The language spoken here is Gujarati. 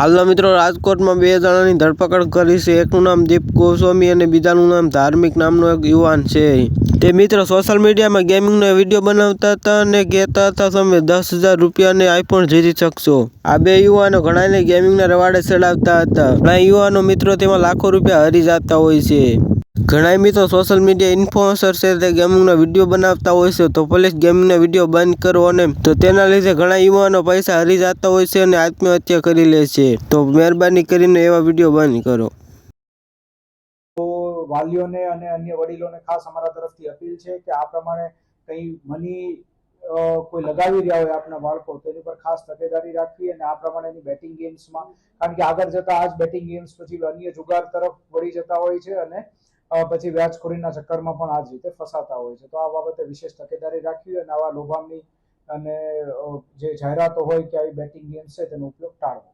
હાલના મિત્રો, રાજકોટમાં બે જણાની ધરપકડ કરી છે. એકનું નામ દીપ ગોસ્વામી અને બીજાનું નામ ધાર્મિક નામનો એક યુવાન છે. તે મિત્રો સોશિયલ મીડિયામાં ગેમિંગનો વીડિયો બનાવતા હતા અને કહેતા હતા, તમે દસ હજાર રૂપિયાને આઈફોન જીતી શકશો. આ બે યુવાનો ઘણાને ગેમિંગના રવાડે ચડાવતા હતા. ઘણા યુવાનો મિત્રો તેમાં લાખો રૂપિયા હરી જતા હોય છે. ઘણા મિત્રો સોશિયલ મીડિયા ઇન્ફ્લુએન્સર છે તે ગેમિંગનો વીડિયો બનાવતા હોય છે. તો પોલીસ ગેમિંગનો વીડિયો બંધ કરો અને તો તેના લીધે ઘણા યુવાનો પૈસા હરી જતા હોય છે અને આત્મહત્યા કરી લે છે. તો મહેરબાની કરીને એવા વીડિયો બંધ કરો. તો વાલીઓને અને અન્ય વડીલોને ખાસ અમારા તરફથી અપીલ છે કે આ પ્રમાણે કંઈ મની કોઈ લગાવી રહ્યા હોય આપણા બાળકો તેની પર ખાસ તકેદારી રાખવી અને આ પ્રમાણેની બેટિંગ ગેમ્સમાં કારણ કે આગળ જતા આ જ બેટિંગ ગેમ્સ પછી અન્ય જુગાર તરફ વળી જતા હોય છે અને પછી વ્યાજખોરીના ચક્કરમાં પણ આ જ રીતે ફસાતા હોય છે. તો આ બાબતે વિશેષ તકેદારી રાખવી અને આવા લોભામની અને જે જાહેરાતો હોય કે આવી બેટિંગ ગેમ્સ છે તેનો ઉપયોગ ટાળવો.